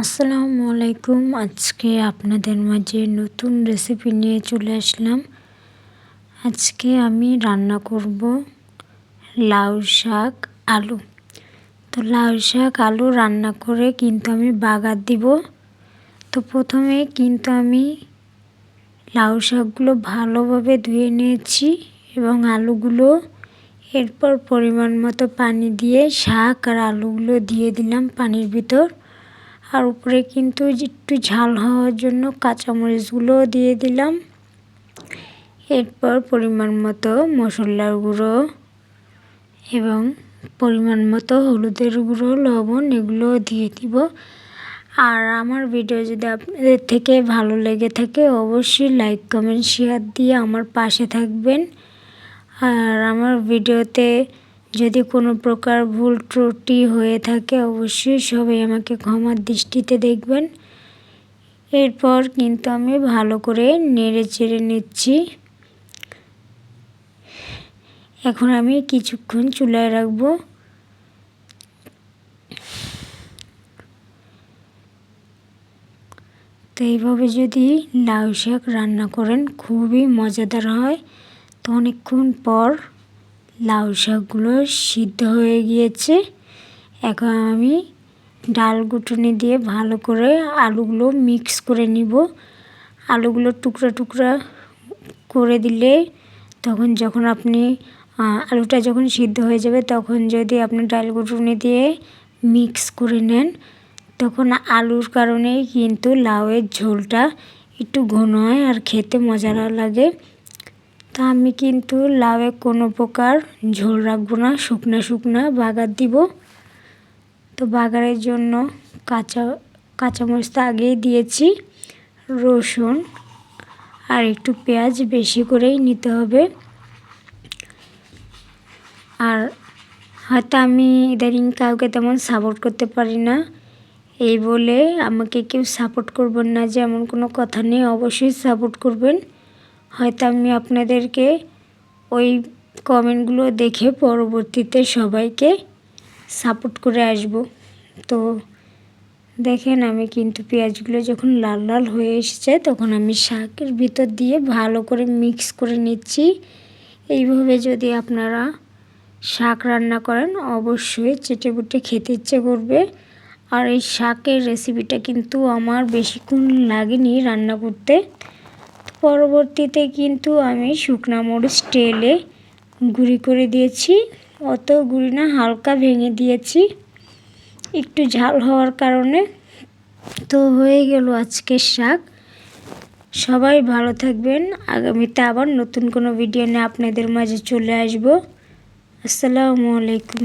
আসসালামু আলাইকুম। আজকে আপনাদের মাঝে নতুন রেসিপি নিয়ে চলে আসলাম। আজকে আমি রান্না করব লাউ শাক, আলু। তো লাউ শাক, আলু রান্না করে কিন্তু আমি বাগার দিব। তো প্রথমে কিন্তু আমি লাউ শাকগুলো ভালোভাবে ধুয়ে নিয়েছি এবং আলুগুলো এরপর পরিমাণ মতো পানি দিয়ে শাক আর আলুগুলো দিয়ে দিলাম পানির ভিতর। আর উপরে কিন্তু একটু ঝাল হওয়ার জন্য কাঁচামরিচগুলো দিয়ে দিলাম। এরপর পরিমাণ মতো মশলার গুঁড়ো এবং পরিমাণ মতো হলুদের গুঁড়ো, লবণ এগুলো দিয়ে দিব। আর আমার ভিডিও যদি আপনাদের থেকে ভালো লেগে থাকে অবশ্যই লাইক, কমেন্ট, শেয়ার দিয়ে আমার পাশে থাকবেন। আর আমার ভিডিওতে যদি কোনো প্রকার ভুল ত্রুটি হয়ে থাকে, অবশ্যই সবাই আমাকে ক্ষমার দৃষ্টিতে দেখবেন। এরপর কিন্তু আমি ভালো করে নেড়ে চেড়ে নিচ্ছি। এখন আমি কিছুক্ষণ চুলায় রাখব। তো এইভাবে যদি লাউ শাক রান্না করেন, খুবই মজাদার হয়। তো অনেকক্ষণ পর লাউ শাকগুলো সিদ্ধ হয়ে গিয়েছে। এখন আমি ডাল গুটুনি দিয়ে ভালো করে আলুগুলো মিক্স করে নিব। আলুগুলো টুকরা টুকরা করে দিলে তখন যখন আপনি আলুটা যখন সিদ্ধ হয়ে যাবে তখন যদি আপনি ডাল গুটুনি দিয়ে মিক্স করে নেন, তখন আলুর কারণেই কিন্তু লাউয়ের ঝোলটা একটু ঘন হয় আর খেতে মজা লাগে। তা আমি কিন্তু লাউয়ে কোনো প্রকার ঝোল রাখব না, শুকনা শুকনা বাগার দিব। তো বাগারের জন্য কাঁচা কাঁচামরিচ তো আগেই দিয়েছি, রসুন আর একটু পেঁয়াজ বেশি করেই নিতে হবে। আর হয়তো আমি ইদানিং কাউকে তেমন সাপোর্ট করতে পারি না, এই বলে আমাকে কেউ সাপোর্ট করবেন না, যে এমন কোনো কথা নেই, অবশ্যই সাপোর্ট করবেন। হয়তো আমি আপনাদেরকে ওই কমেন্টগুলো দেখে পরবর্তীতে সবাইকে সাপোর্ট করে আসব। তো দেখেন, আমি কিন্তু পেঁয়াজগুলো যখন লাল লাল হয়ে এসেছে, তখন আমি শাকের ভিতর দিয়ে ভালো করে মিক্স করে নিচ্ছি। এইভাবে যদি আপনারা শাক রান্না করেন, অবশ্যই চেটে বুটে খেতে ইচ্ছে করবে। আর এই শাকের রেসিপিটা কিন্তু আমার বেশিক্ষণ লাগেনি রান্না করতে। পরবর্তীতে কিন্তু আমি শুকনা মরিচ টেলে গুঁড়ি করে দিয়েছি। অত গুঁড়ি না, হালকা ভেঙে দিয়েছি। একটু ঝাল হওয়ার কারণে। তো হয়ে গেল আজকের শাক। সবাই ভালো থাকবেন। আগামীতে আবার নতুন কোনো ভিডিও নিয়ে আপনাদের মাঝে চলে আসব। আসসালামু আলাইকুম।